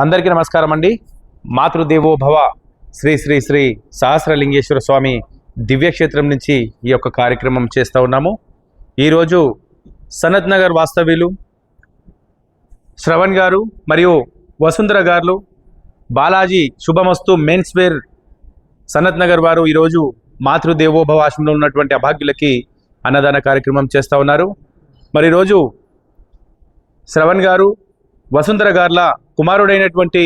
అందరికీ నమస్కారం అండి. మాతృదేవో భవ శ్రీ శ్రీ శ్రీ సహస్రలింగేశ్వర స్వామి దివ్యక్షేత్రం నుంచి ఈ యొక్క కార్యక్రమం చేస్తూ ఉన్నాము. ఈరోజు సనత్ నగర్ వాస్తవ్యులు శ్రవణ్ గారు మరియు వసుంధర గారు బాలాజీ శుభమస్తు మెన్స్ వేర్ సనత్ నగర్ వారు ఈరోజు మాతృదేవోభవ ఆశ్రమంలో ఉన్నటువంటి అభాగ్యులకి అన్నదాన కార్యక్రమం చేస్తూ ఉన్నారు. మరి ఈరోజు శ్రవణ్ గారు వసుంధర గార్ల కుమారుడైనటువంటి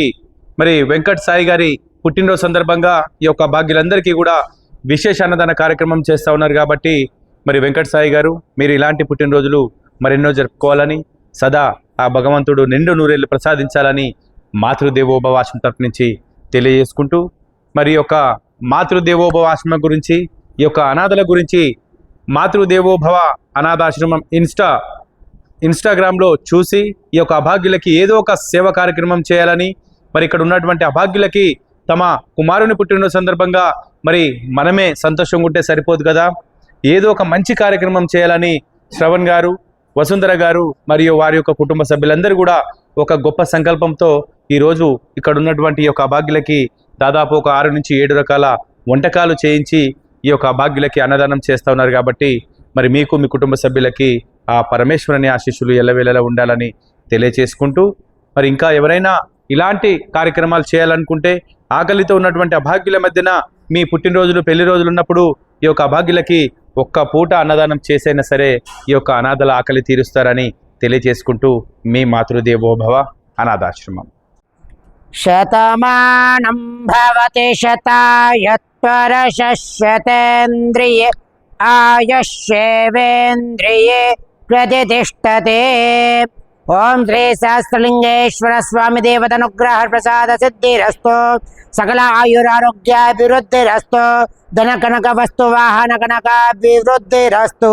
మరి వెంకట్ సాయి గారి పుట్టినరోజు సందర్భంగా ఈ యొక్క భాగ్యులందరికీ కూడా విశేష అన్నదాన కార్యక్రమం చేస్తూ ఉన్నారు కాబట్టి మరి వెంకట సాయి గారు మీరు ఇలాంటి పుట్టినరోజులు మరెన్నో జరుపుకోవాలని సదా ఆ భగవంతుడు నిండు నూరేళ్ళు ప్రసాదించాలని మాతృదేవోభవ ఆశ్రమం తరపు నుంచి తెలియజేసుకుంటూ మరి యొక్క మాతృదేవోభవ ఆశ్రమం గురించి ఈ యొక్క అనాథల గురించి మాతృదేవోభవ అనాథాశ్రమం ఇన్స్టా ఇన్స్టాగ్రామ్లో చూసి ఈ యొక్క అభాగ్యులకి ఏదో ఒక సేవ కార్యక్రమం చేయాలని మరి ఇక్కడ ఉన్నటువంటి అభాగ్యులకి తమ కుమారుని పుట్టిన సందర్భంగా మరి మనమే సంతోషంగా ఉంటే సరిపోదు కదా. ఏదో ఒక మంచి కార్యక్రమం చేయాలని శ్రవణ్ గారు వసుంధర గారు మరియు వారి యొక్క కుటుంబ సభ్యులందరూ కూడా ఒక గొప్ప సంకల్పంతో ఈరోజు ఇక్కడ ఉన్నటువంటి ఈ యొక్క అభాగ్యులకి దాదాపు ఒక ఆరు నుంచి ఏడు రకాల వంటకాలు చేయించి ఈ యొక్క అభాగ్యులకి అన్నదానం చేస్తూ ఉన్నారు కాబట్టి మరి మీకు మీ కుటుంబ సభ్యులకి ఆ పరమేశ్వరుని ఆశీస్సులు ఎల్లవేళలా ఉండాలని తెలియచేసుకుంటూ మరి ఇంకా ఎవరైనా ఇలాంటి కార్యక్రమాలు చేయాలనుకుంటే ఆకలితో ఉన్నటువంటి అభాగ్యుల మధ్యన మీ పుట్టినరోజులు పెళ్ళి రోజులు ఉన్నప్పుడు ఈ యొక్క అభాగ్యులకి ఒక్క పూట అన్నదానం చేసైనా సరే ఈ యొక్క అనాథల ఆకలి తీరుస్తారని తెలియచేసుకుంటూ మీ మాతృదేవోభవ అనాథాశ్రమం. శతమానం భవతి శతాయత్వరశతేంద్రియ ఆయుష్యేవేంద్రియే ప్రతిష్టతే ఓం శ్రీ సహస్రలింగేశ్వర స్వామి దేవతనుగ్రహ ప్రసాద సిద్ధిరస్తు సకల ఆయురారోగ్యాభివృద్ధిరస్తు ధన కనక వస్తు వాహన కనకాభివృద్ధిరస్తు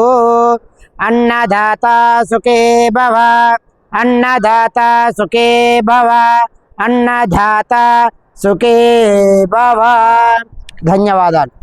అన్నదాత సుఖే భవ అన్నదాత సుఖే భవ అన్నదాత సుఖే భవ ధన్యవాదాలు